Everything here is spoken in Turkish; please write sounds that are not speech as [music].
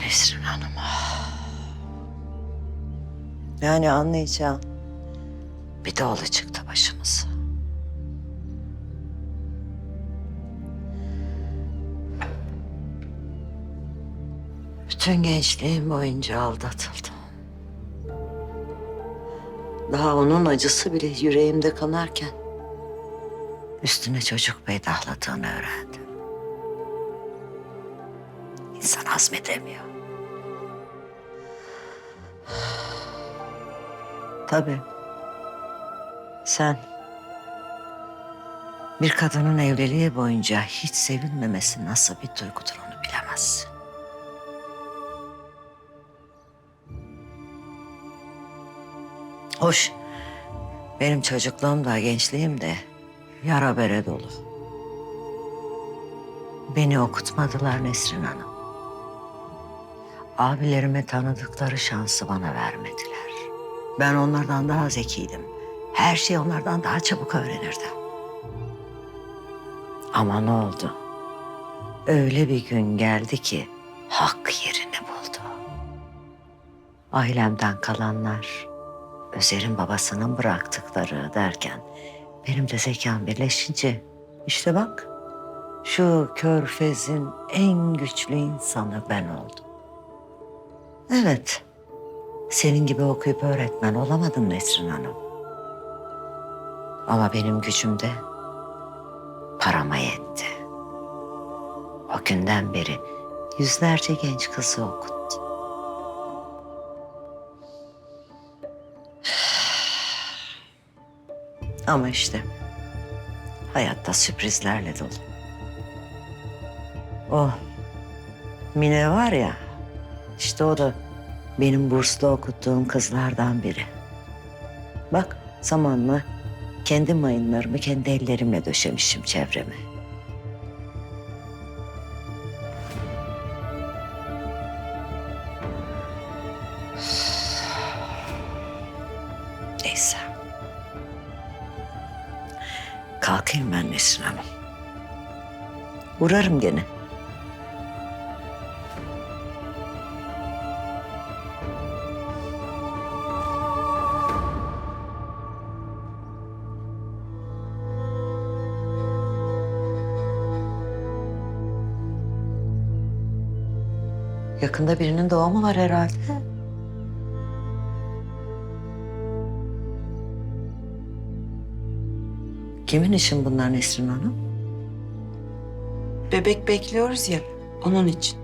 Nesrin Hanım. Yani anlayacağım. Bir de oğlu çıktı başımıza. Bütün gençliğim boyunca aldatıldım. Daha onun acısı bile yüreğimde kanarken üstüne çocuk peydahladığını öğrendim. İnsan hazmedemiyor. Tabii. Sen bir kadının evliliği boyunca hiç sevilmemesi nasıl bir duygudur onu bilemezsin. Hoş. Benim çocukluğum da gençliğim de yara bere dolu. Beni okutmadılar Nesrin Hanım. Abilerime tanıdıkları şansı bana vermediler. Ben onlardan daha zekiydim. Her şeyi onlardan daha çabuk öğrenirdim. Ama ne oldu? Öyle bir gün geldi ki hak yerini buldu. Ailemden kalanlar, Özer'in babasının bıraktıkları derken benim de zekam birleşince işte bak şu körfezin en güçlü insanı ben oldum. Evet, senin gibi okuyup öğretmen olamadım Nesrin Hanım. Ama benim gücüm de parama yetti. O günden beri yüzlerce genç kızı okuttum. [sighs] Ama işte hayatta sürprizlerle dolu. O Mine var ya, işte o da benim burslu okuttuğum kızlardan biri. Bak zamanla kendi mayınlarımı kendi ellerimle döşemişim çevreme. Neyse. Kalkayım ben Nesrin Hanım. Uğrarım gene. Yakında birinin doğumu var herhalde. Kimin için bunlar Nesrin Hanım? Bebek bekliyoruz ya onun için.